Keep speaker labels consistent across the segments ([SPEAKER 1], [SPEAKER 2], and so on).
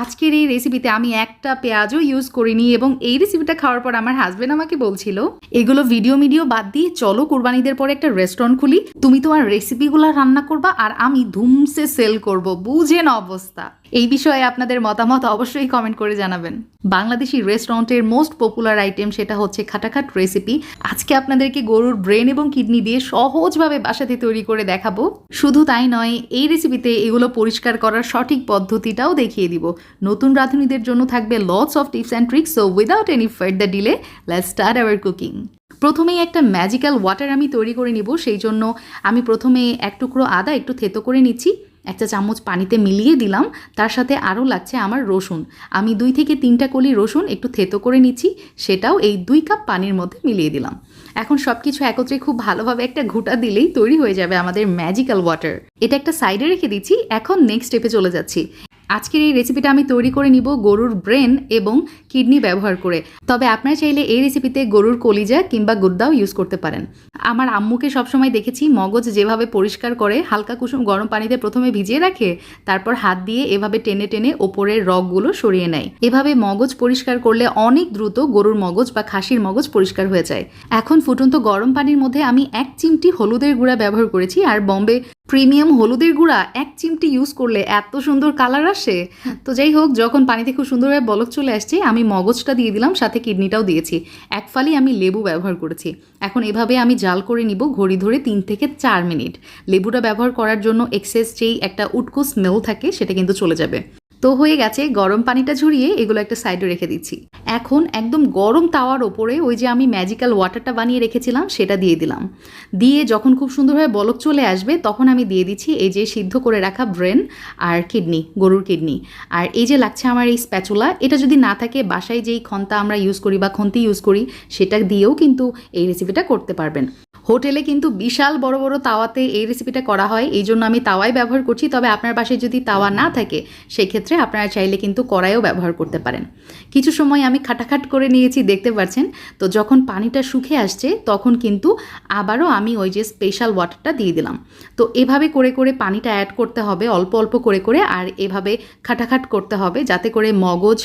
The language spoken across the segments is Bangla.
[SPEAKER 1] আজকের এই রেসিপিতে আমি একটা পেঁয়াজও ইউজ করিনি এবং এই রেসিপিটা খাওয়ার পর আমার হাজবেন্ড আমাকে বলছিল, এগুলো ভিডিও মিডিও বাদ দিয়ে চলো কোরবানিদের পরে একটা রেস্টুরেন্ট খুলি। তুমি তোমার রেসিপিগুলো রান্না করবা আর আমি ধুমসে সেল করব। বুঝেন অবস্থা। এই বিষয়ে আপনাদের মতামত অবশ্যই কমেন্ট করে জানাবেন। বাংলাদেশি রেস্টুরেন্টের মোস্ট পপুলার আইটেম সেটা হচ্ছে খাটাখাট রেসিপি আজকে আপনাদেরকে গরুর ব্রেন এবং কিডনি দিয়ে সহজভাবে বাসাতে তৈরি করে দেখাবো। শুধু তাই নয়, এই রেসিপিতে এগুলো পরিষ্কার করার সঠিক পদ্ধতিটাও দেখিয়ে দিব। নতুন রাঁধুনিদের জন্য থাকবে lots of tips and tricks so without any further delay let's start our cooking প্রথমেই একটা ম্যাজিক্যাল ওয়াটার আমি তৈরি করে নিব, সেই জন্য আমি প্রথমে এক টুকরো আদা একটু থেতো করে নিচ্ছি, একটা চামচ পানিতে মিলিয়ে দিলাম, তার সাথে আরও লাগছে আমার রসুন। আমি দুই থেকে তিনটা কলি রসুন একটু থেতো করে নিচ্ছি, সেটাও এই দুই কাপ পানির মধ্যে মিলিয়ে দিলাম। এখন সব কিছু একত্রে খুব ভালোভাবে একটা ঘুটা দিলেই তৈরি হয়ে যাবে আমাদের ম্যাজিক্যাল ওয়াটার এটা একটা সাইডে রেখে দিচ্ছি, এখন নেক্সট স্টেপে চলে যাচ্ছি। আজকের এই রেসিপিটা আমি তৈরি করে নিব গরুর ব্রেন এবং কিডনি ব্যবহার করে। তবে আপনারা চাইলে এই রেসিপিতে গরুর কলিজা কিংবা গুদ্দাও ইউজ করতে পারেন। আমার আম্মুকে সবসময় দেখেছি মগজ যেভাবে পরিষ্কার করে হালকা কুসুম গরম পানিতে প্রথমে ভিজিয়ে রাখে, তারপর হাত দিয়ে এভাবে টেনে টেনে ওপরের রগগুলো সরিয়ে নেয়। এভাবে মগজ পরিষ্কার করলে অনেক দ্রুত গরুর মগজ বা খাসির মগজ পরিষ্কার হয়ে যায়। এখন ফুটন্ত গরম পানির মধ্যে আমি এক চিমটি হলুদের গুঁড়া ব্যবহার করেছি, আর বম্বে প্রিমিয়াম হলুদের গুঁড়া এক চিমটি ইউজ করলে এত সুন্দর কালার আসে। তো যাই হোক, যখন পানিতে খুব সুন্দরভাবে বলক চলে আসছে, আমি মগজটা দিয়ে দিলাম, সাথে কিডনিটাও দিয়েছি। এক ফালি আমি লেবু ব্যবহার করেছি। এখন এভাবে আমি জাল করে নিব ঘড়ি ধরে তিন থেকে চার মিনিট। লেবুটা ব্যবহার করার জন্য এক্সেস যেই একটা উটকো স্মেল থাকে, সেটা কিন্তু চলে যাবে। তো হয়ে গেছে, গরম পানিটা ঝরিয়ে এগুলো একটা সাইডে রেখে দিচ্ছি। এখন একদম গরম তাওয়ার ওপরে ওই যে আমি ম্যাজিক্যাল ওয়াটারটা বানিয়ে রেখেছিলাম, সেটা দিয়ে দিলাম। দিয়ে যখন খুব সুন্দরভাবে বলক চলে আসবে, তখন আমি দিয়ে দিচ্ছি এই যে সিদ্ধ করে রাখা ব্রেন আর কিডনি, গরুর কিডনি। আর এই যে লাগছে আমার এই স্প্যাচুলা এটা যদি না থাকে, বাসায় যেই খন্তা আমরা ইউজ করি বা খন্তি ইউজ করি, সেটা দিয়েও কিন্তু এই রেসিপিটা করতে পারবেন। হোটেলে কিন্তু বিশাল বড় বড় তাওয়াতে এই রেসিপিটা করা হয়, এই জন্য আমি তাওয়াই ব্যবহার করছি। তবে আপনার বাসায় যদি তাওয়া না থাকে, সেক্ষেত্রে আপনারা চাইলে কিন্তু কড়াইও ব্যবহার করতে পারেন। কিছু সময় আমি খাটাখাট করে নিয়েছি, দেখতে পাচ্ছেন তো যখন পানিটা শুকে আসছে, তখন কিন্তু আবারও আমি ওই যে স্পেশাল ওয়াটারটা দিয়ে দিলাম। তো এভাবে করে করে পানিটা অ্যাড করতে হবে, অল্প অল্প করে করে, আর এভাবে খাটাখাট করতে হবে যাতে করে মগজ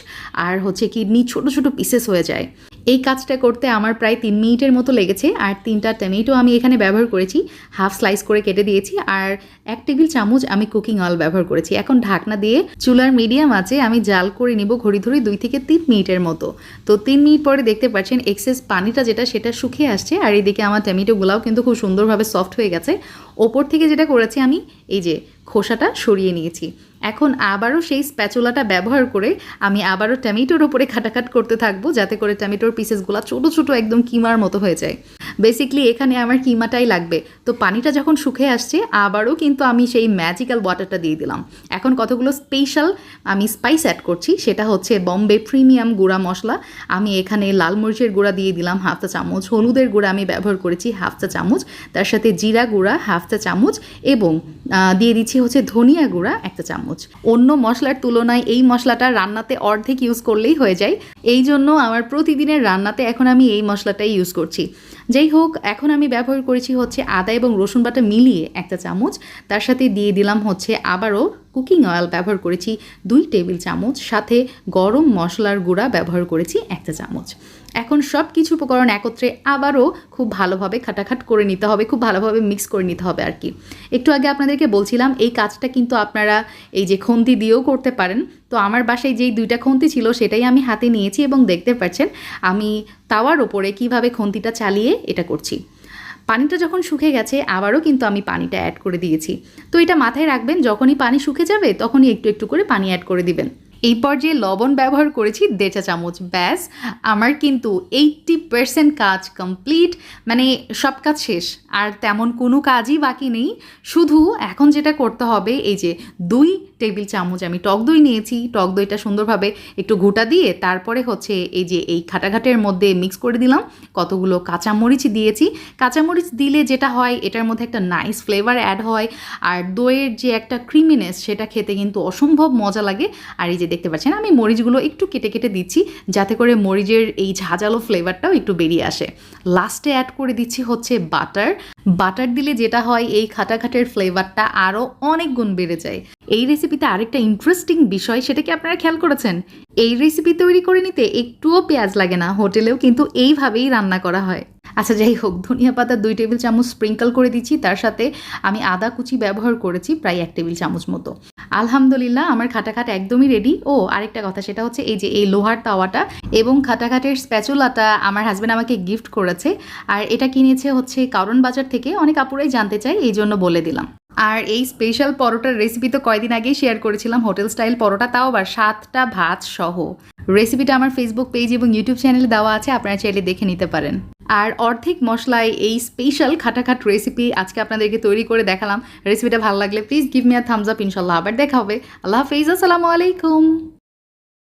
[SPEAKER 1] আর হচ্ছে কিডনি ছোট ছোট পিসেস হয়ে যায়। এই কাজটা করতে আমার প্রায় তিন মিনিটের মতো লেগেছে, আর তিনটা টমেটো আমি এখানে ব্যবহার করেছি, হাফ স্লাইস করে কেটে দিয়েছি, আর এক টেবিল চামচ আমি কুকিং অয়েল ব্যবহার করেছি। এখন ঢাকনা দিয়ে চুলার মিডিয়াম আছে, আমি জাল করে নিব ঘড়ি ধরে দুই থেকে তিন মিনিটের মতো। তো তিন মিনিট পরে দেখতে পাচ্ছেন এক্সেস পানিটা যেটা, সেটা শুকিয়ে আসছে, আর এদিকে আমার টমেটোগুলাও কিন্তু খুব সুন্দরভাবে সফট হয়ে গেছে। ওপর থেকে যেটা করেছি আমি, এই যে খোসাটা সরিয়ে নিয়েছি। এখন আবারও সেই স্প্যাচুলাটা ব্যবহার করে আমি আবারও টমেটোর উপরে খাটাখাট করতে থাকব, যাতে করে টমেটোর পিসেসগুলো ছোটো ছোটো একদম কিমার মতো হয়ে যায়। বেসিকলি এখানে আমার কিমাটাই লাগবে। তো পানিটা যখন শুকিয়ে আসছে, আবারও কিন্তু আমি সেই ম্যাজিক্যাল ওয়াটারটা দিয়ে দিলাম। এখন কতগুলো স্পেশাল আমি স্পাইস অ্যাড করছি, সেটা হচ্ছে বম্বে প্রিমিয়াম গুঁড়া মশলা। আমি এখানে লাল মরিচের গুঁড়া দিয়ে দিলাম হাফ চা চামচ, হলুদের গুঁড়া আমি ব্যবহার করেছি হাফ চা চামচ, তার সাথে জিরা গুঁড়া হাফ চা চামচ এবং দিয়ে দিচ্ছি হচ্ছে ধনিয়া গুঁড়া একটা চামচ। অন্য মশলার তুলনায় এই মশলাটা রান্নাতে অর্ধেক ইউজ করলেই হয়ে যায়। এই জন্য আমার প্রতিদিনের রান্নাতে এখন আমি এই মশলাটাই ইউজ করছি। যাই হোক, এখন আমি ব্যবহার করেছি হচ্ছে আদা এবং রসুন বাটা মিলিয়ে একটা চামচ। তার সাথে দিয়ে দিলাম হচ্ছে আবারও কুকিং অয়েল ব্যবহার করেছি দুই টেবিল চামচ, সাথে গরম মশলার গুঁড়া ব্যবহার করেছি একটা চামচ। এখন সব কিছু উপকরণ একত্রে আবারও খুব ভালোভাবে খাটাখাট করে নিতে হবে, খুব ভালোভাবে মিক্স করে নিতে হবে আর কি। একটু আগে আপনাদেরকে বলছিলাম, এই কাজটা কিন্তু আপনারা এই যে খন্তি দিয়েও করতে পারেন। তো আমার বাসায় যেই দুইটা খন্তি ছিল সেটাই আমি হাতে নিয়েছি এবং দেখতে পাচ্ছেন, আমি তাওয়ার ওপরে কীভাবে খন্তিটা চালিয়ে এটা করছি। পানিটা যখন শুকে গেছে, আবারও কিন্তু আমি পানিটা অ্যাড করে দিয়েছি। তো এটা মাথায় রাখবেন, যখনই পানি শুকে যাবে, তখনই একটু একটু করে পানি অ্যাড করে দিবেন। এই পর্যায়ে লবণ ব্যবহার করেছি দেড় চা চামচ, ব্যাস। আমার কিন্তু এইটটি পার্সেন্ট কাজ কমপ্লিট মানে সব কাজ শেষ। আর তেমন কোনো কাজই বাকি নেই। শুধু এখন যেটা করতে হবে, এই যে দুই টেবিল চামচ আমি টক দই নিয়েছি। টক দইটা সুন্দরভাবে একটু ঘুটা দিয়ে তারপরে হচ্ছে এই যে এই খাটাঘাটের মধ্যে মিক্স করে দিলাম। কতগুলো কাঁচামরিচ দিয়েছি। কাঁচামরিচ দিলে যেটা হয়, এটার মধ্যে একটা নাইস ফ্লেভার অ্যাড হয়। আর দইয়ের যে একটা ক্রিমিনেস সেটা খেতে কিন্তু অসম্ভব মজা লাগে। আর এই যে যে দেখতে পাচ্ছেন, আমি মরিচগুলো একটু কেটে কেটে দিচ্ছি যাতে করে মরিচের এই ঝাঁঝালো ফ্লেভারটাও একটু বেরিয়ে আসে। লাস্টে অ্যাড করে দিচ্ছি হচ্ছে বাটার বাটার দিলে যেটা হয়, এই খাটাখাটের ফ্লেভারটা আরও অনেক গুণ বেড়ে যায়। এই রেসিপিতে আরেকটা ইন্টারেস্টিং বিষয়, সেটা কি আপনারা খেয়াল করেছেন? এই রেসিপি তৈরি করে নিতে একটুও পেঁয়াজ লাগে না, হোটেলেও কিন্তু এইভাবেই রান্না করা হয়। আচ্ছা যাই হোক, ধনিয়া পাতা দুই টেবিল চামচ স্প্রিঙ্কল করে দিচ্ছি, তার সাথে আমি আদা কুচি ব্যবহার করেছি প্রায় এক টেবিল চামচ মতো। আলহামদুলিল্লাহ, আমার খাটাখাট একদমই রেডি ও, আরেকটা কথা, সেটা হচ্ছে এই যে এই লোহার তাওয়াটা এবং খাটাখাটের স্প্যাচুলাটা আমার হাজব্যান্ড আমাকে গিফট করেছে। আর এটা কিনেছে হচ্ছে কারণ বাজার থেকে, অনেক আপুরাই জানতে চাই এই জন্য বলে দিলাম। আর এই স্পেশাল পরোটার রেসিপি তো কয়দিন আগেই শেয়ার করেছিলাম হোটেল স্টাইল পরোটা, তাও আবার সাতটা ভাত সহ রেসিপিটা আমার ফেসবুক পেজ এবং ইউটিউব চ্যানেলে দেওয়া আছে, আপনারা চাইলে দেখে নিতে পারেন। আর অর্ধেক মশলায় এই স্পেশাল খাটাখাট রেসিপি আজকে আপনাদেরকে তৈরি করে দেখালাম। রেসিপিটা ভালো লাগলে please give me a thumbs up ইনশাল্লাহ আবার দেখা হবে। আল্লাহ হাফিজ, আসসালামু আলাইকুম।